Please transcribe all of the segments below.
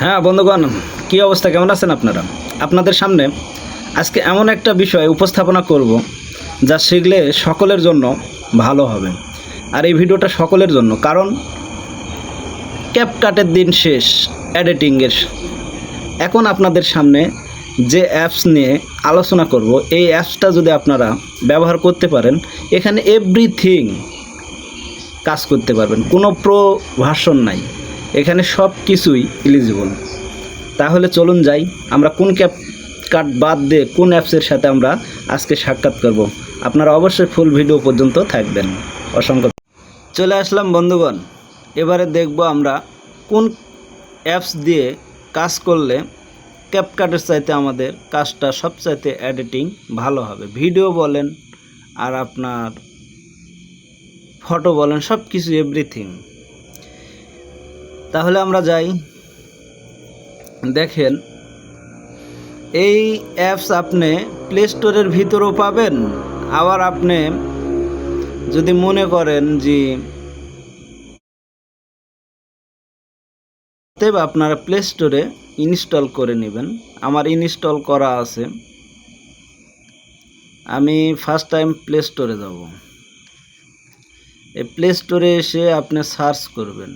হ্যাঁ বন্ধুগণ, কী অবস্থা? কেমন আছেন আপনারা? আপনাদের সামনে আজকে এমন একটা বিষয় উপস্থাপনা করব যা শিখলে সকলের জন্য ভালো হবে। আর এই ভিডিওটা সকলের জন্য, কারণ ক্যাপকাটের দিন শেষ এডিটিংয়ের এখন আপনাদের সামনে যে অ্যাপস নিয়ে আলোচনা করব, এই অ্যাপসটা যদি আপনারা ব্যবহার করতে পারেন, এখানে এভরিথিং কাজ করতে পারবেন। কোনো প্রো নাই। এখানে সব কিছুই এলিজিবল তাহলে চলুন যাই, আমরা কোন ক্যাপ কার্ড বাদ দিয়ে কোন অ্যাপসের সাথে আমরা আজকে সাক্ষাৎ করব। আপনারা অবশ্যই ফুল ভিডিও পর্যন্ত থাকবেন। অসংখ্য চলে আসলাম বন্ধুগণ, এবারে দেখব আমরা কোন অ্যাপস দিয়ে কাজ করলে ক্যাপকাটের চাইতে আমাদের কাজটা সবচাইতে এডিটিং ভালো হবে। ভিডিও বলেন আর আপনার ফটো বলেন সব কিছু এভরিথিং তাহলে আমরা যাই। দেখেন, এই অ্যাপস আপনি প্লে স্টোরের ভিতরেও পাবেন। আবার আপনি যদি মনে করেন যে তবে আপনারা প্লে স্টোরে ইনস্টল করে নেবেন। আমার ইনস্টল করা আছে। আমি ফার্স্ট টাইম প্লে স্টোরে যাব। এই প্লে স্টোরে এসে আপনি সার্চ করবেন।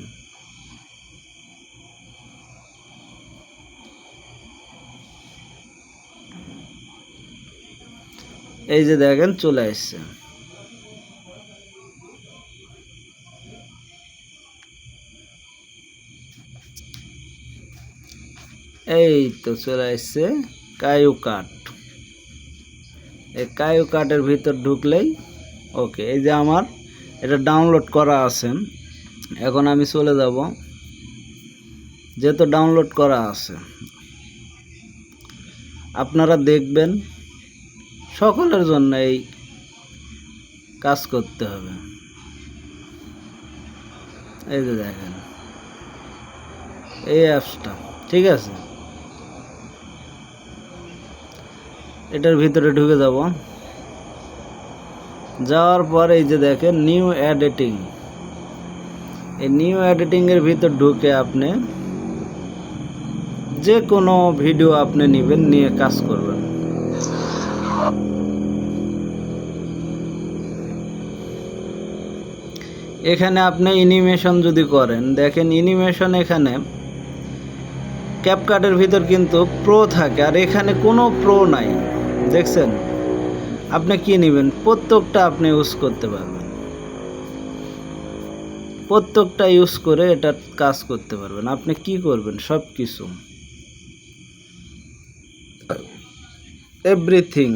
এই যে দেখেন চলে আসছে। এই তো চলে আসছে কায়ু কাট এই কায়ু কাটের ভিতর ঢুকলেই ওকে, এই যে আমার, এটা ডাউনলোড করা আছে। এখন আমি চলে যাব, যেহেতু ডাউনলোড করা আছে। আপনারা দেখবেন সকলের জন্য এই কাজ করতে হবে। এই যে দেখেন, এই অ্যাপসটা, ঠিক আছে? এটার ভিতরে ঢুকে যাব। যাওয়ার পর এই যে দেখেন নিউ এডিটিং এই নিউ এডিটিংয়ের ভিতর ঢুকে আপনি যে কোনো ভিডিও আপনি নেবেন, নিয়ে কাজ করবেন। এখানে আপনি অ্যানিমেশন যদি করেন, দেখেন অ্যানিমেশন এখানে ক্যাপকাটের ভিতর কিন্তু প্রো থাকে, আর এখানে কোনো প্রো নাই। দেখছেন? আপনি কি নেবেন? প্রত্যেকটা আপনি ইউজ করতে পারবেন। প্রত্যেকটা ইউজ করে এটা কাজ করতে পারবেন। আপনি কি করবেন? সব কিছু এভরিথিং